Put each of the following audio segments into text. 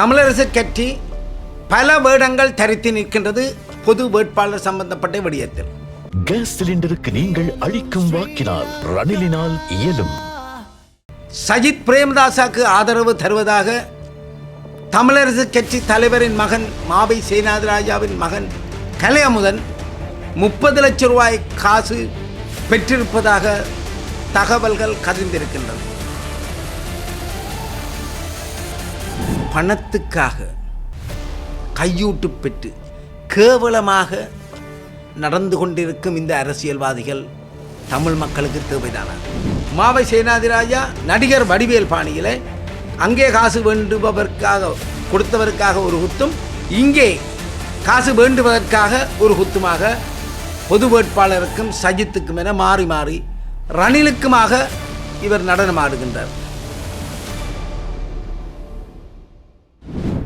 தமிழரசு கட்சி பல வேடங்கள் தரித்து நிற்கின்றது பொது வேட்பாளர் சம்பந்தப்பட்ட விடயத்தில். கேஸ் சிலிண்டருக்கு நீங்கள் அளிக்கும் வாக்கினால் ரணிலினால் இயலும். சஜித் பிரேமதாசாக்கு ஆதரவு தருவதாக தமிழரசு கட்சி தலைவரின் மகன் மாவை சேனாதிராஜாவின் மகன் கலையமுதன் முப்பது லட்சம் ரூபாய் காசு பெற்றிருப்பதாக தகவல்கள் கதிர்ந்திருக்கின்றன பணத்துக்காக கையூட்டு பெற்று கேவலமாக நடந்து கொண்டிருக்கும் இந்த அரசியல்வாதிகள் தமிழ் மக்களுக்கு தேவைதானா? மாவை சேனாதிராஜா நடிகர் வடிவேல் பாணியில் அங்கே காசு வேண்டுபவருக்காக கொடுத்தவருக்காக ஒரு குத்தும் இங்கே காசு வேண்டுவதற்காக ஒரு குத்துமாக பொது வேட்பாளருக்கும் சஜித்துக்கும் என மாறி மாறி ரணிலுக்குமாக இவர் நடனமாடுகின்றார்.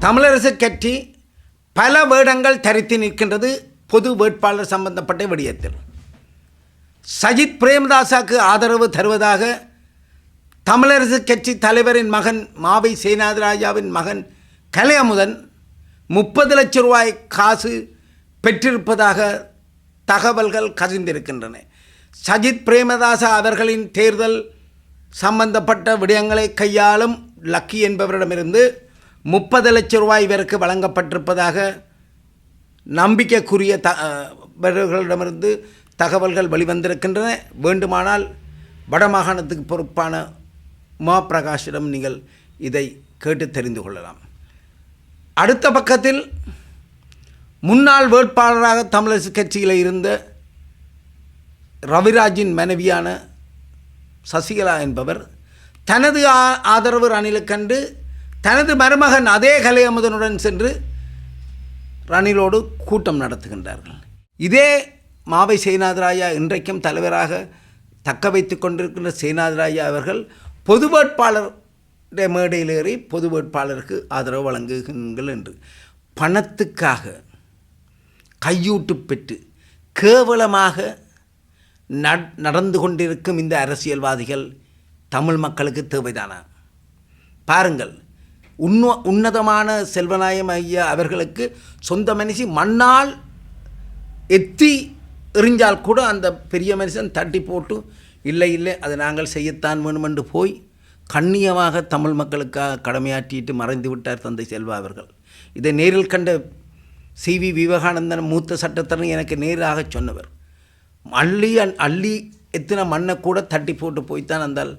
தமிழரசு கட்சி பல வேடங்கள் தரித்து நிற்கின்றது பொது வேட்பாளர் சம்பந்தப்பட்ட விடயத்தில். சஜித் பிரேமதாசாக்கு ஆதரவு தருவதாக தமிழரசு கட்சி தலைவரின் மகன் மாவை சேனாதிராஜாவின் மகன் கலையமுதன் முப்பது லட்ச ரூபாய் காசு பெற்றிருப்பதாக தகவல்கள் கசிந்திருக்கின்றன. சஜித் பிரேமதாசா அவர்களின் தேர்தல் சம்பந்தப்பட்ட விடயங்களை கையாளும் லக்கி என்பவரிடமிருந்து முப்பது லட்சம் ரூபாய் இவருக்கு வழங்கப்பட்டிருப்பதாக நம்பிக்கைக்குரிய த தகவல்கள் வெளிவந்திருக்கின்றன. வேண்டுமானால் வடமாகாணத்துக்கு பொறுப்பான மா பிரகாஷிடம் நீங்கள் இதை கேட்டு தெரிந்து கொள்ளலாம். அடுத்த பக்கத்தில் முன்னாள் வேட்பாளராக தமிழரசு கட்சியில் இருந்த ரவிராஜின் மனைவியான சசிகலா என்பவர் தனது ஆ- ஆதரவு ரணிலுக் கண்டு தனது மருமகன் அதே கலையமுதனுடன் சென்று ரணிலோடு கூட்டம் நடத்துகின்றார்கள். இதே மாவை சேனாதிராயா இன்றைக்கும் தலைவராக தக்க வைத்து கொண்டிருக்கின்ற சேனாதிராயா அவர்கள் பொது வேட்பாளர் மேடையில் ஏறி பொது வேட்பாளருக்கு ஆதரவு வழங்குகிறீர்கள் என்று பணத்துக்காக கையூட்டு பெற்று கேவலமாக நடந்து கொண்டிருக்கும் இந்த அரசியல்வாதிகள் தமிழ் மக்களுக்கு தேவைதானா? பாருங்கள். உன்ன உன்னதமான செல்வநாயம் ஐயா அவர்களுக்கு சொந்த மனுஷி மண்ணால் எத்தி எறிஞ்சால் கூட அந்த பெரிய மனுஷன் தட்டி போட்டு இல்லை இல்லை அதை நாங்கள் செய்யத்தான் வேணுமென்று போய் கண்ணியமாக தமிழ் மக்களுக்காக கடமையாற்றிட்டு மறைந்து விட்டார் தந்தை செல்வா அவர்கள். இதை நேரில் கண்ட சி. வி. விவேகானந்தன் மூத்த சட்டத்தரணி எனக்கு நேராக சொன்னவர். அள்ளி அள்ளி எத்தனை மண்ணை கூட தட்டி போட்டு போய்த்தான் அந்த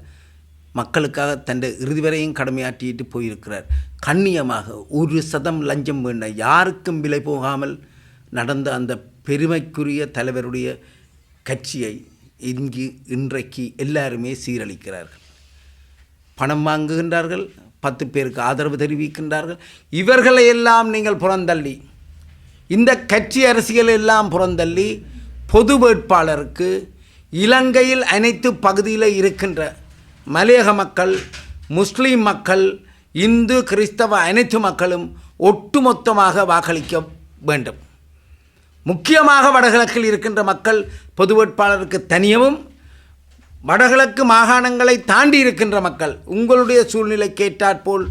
மக்களுக்காக தன் இறுதி வரையும் கடமையாற்றிட்டு போயிருக்கிறார். கண்ணியமாக ஒரு சதம் லஞ்சம் வேண்ட யாருக்கும் விலை போகாமல் நடந்த அந்த பெருமைக்குரிய தலைவருடைய கட்சியை இங்கு இன்றைக்கு எல்லாருமே சீரழிக்கிறார்கள். பணம் வாங்குகின்றார்கள் பத்து பேருக்கு ஆதரவு தெரிவிக்கின்றார்கள். இவர்களை எல்லாம் நீங்கள் புறந்தள்ளி இந்த கட்சி அரசியல் எல்லாம் புறந்தள்ளி பொது வேட்பாளருக்கு இலங்கையில் அனைத்து பகுதியில் இருக்கின்ற மலையக மக்கள் முஸ்லீம் மக்கள் இந்து கிறிஸ்தவ அனைத்து மக்களும் ஒட்டுமொத்தமாக வாக்களிக்க வேண்டும். முக்கியமாக வடகிழக்கில் இருக்கின்ற மக்கள் பொது வேட்பாளருக்கு தனியவும் வடகிழக்கு மாகாணங்களை தாண்டி இருக்கின்ற மக்கள் உங்களுடைய சூழ்நிலை கேட்டாற்போல்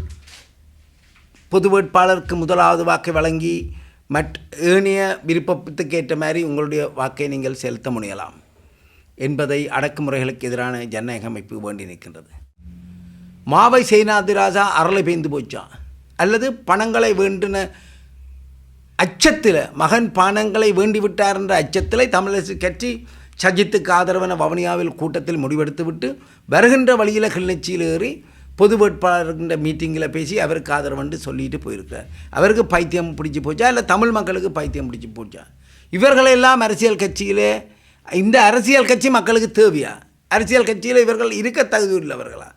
பொது வேட்பாளருக்கு முதலாவது வாக்கை வழங்கி மட் ஏனைய விருப்பத்துக்கு ஏற்ற மாதிரி உங்களுடைய வாக்கை நீங்கள் செலுத்த முடியலாம் என்பதை அடக்குமுறைகளுக்கு எதிரான ஜனநாயக அமைப்பு வேண்டி நிற்கின்றது. மாவை சேனாதிராஜா அரளை பெய்ந்து போச்சான் அல்லது பணங்களை வேண்டின அச்சத்தில் மகன் பணங்களை வேண்டிவிட்டார் என்ற அச்சத்தில் தமிழரசு கட்சி சஜித்துக்கு ஆதரவென வவுனியாவில் கூட்டத்தில் முடிவெடுத்துவிட்டு வருகின்ற வழியில் கிளிநொச்சியில் ஏறி பொது வேட்பாளர்கின்ற மீட்டிங்கில் பேசி அவருக்கு ஆதரவுன்னு சொல்லிட்டு போயிருக்கிறார். அவருக்கு பைத்தியம் பிடிச்சி போச்சா? இல்லை தமிழ் மக்களுக்கு பைத்தியம் பிடிச்சி போச்சா? இவர்களெல்லாம் அரசியல் கட்சியிலே இந்த அரசியல் கட்சி மக்களுக்கு தேவையா? அரசியல் கட்சியில் இவர்கள் இருக்க தகுதி உள்ளவர்களா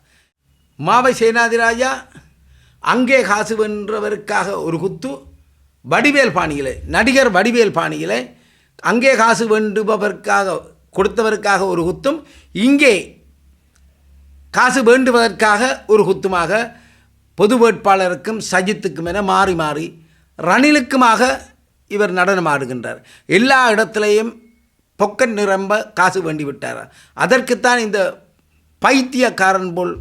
மாவை சேனாதிராஜா அங்கே காசு வென்றவருக்காக ஒரு குத்து வடிவேல் பாணியிலே நடிகர் வடிவேல் பாணியிலே அங்கே காசு வேண்டுபவர்க்காக கொடுத்தவருக்காக ஒரு குத்தும் இங்கே காசு வேண்டுவதற்காக ஒரு குத்துமாக பொது வேட்பாளருக்கும் சஜித்துக்கும் என மாறி மாறி ரணிலுக்குமாக இவர் நடனம் ஆடுகின்றார் எல்லா இடத்துலையும் பொக்கன் நிரம்ப காசு வேண்டி விட்டார் அதற்குத்தான் இந்த பைத்தியக்காரன் போல்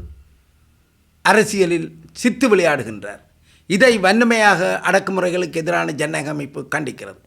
அரசியலில் சித்து விளையாடுகின்றார். இதை வன்மையாக அடக்குமுறைகளுக்கு எதிரான ஜனநாயக அமைப்பு கண்டிக்கிறது.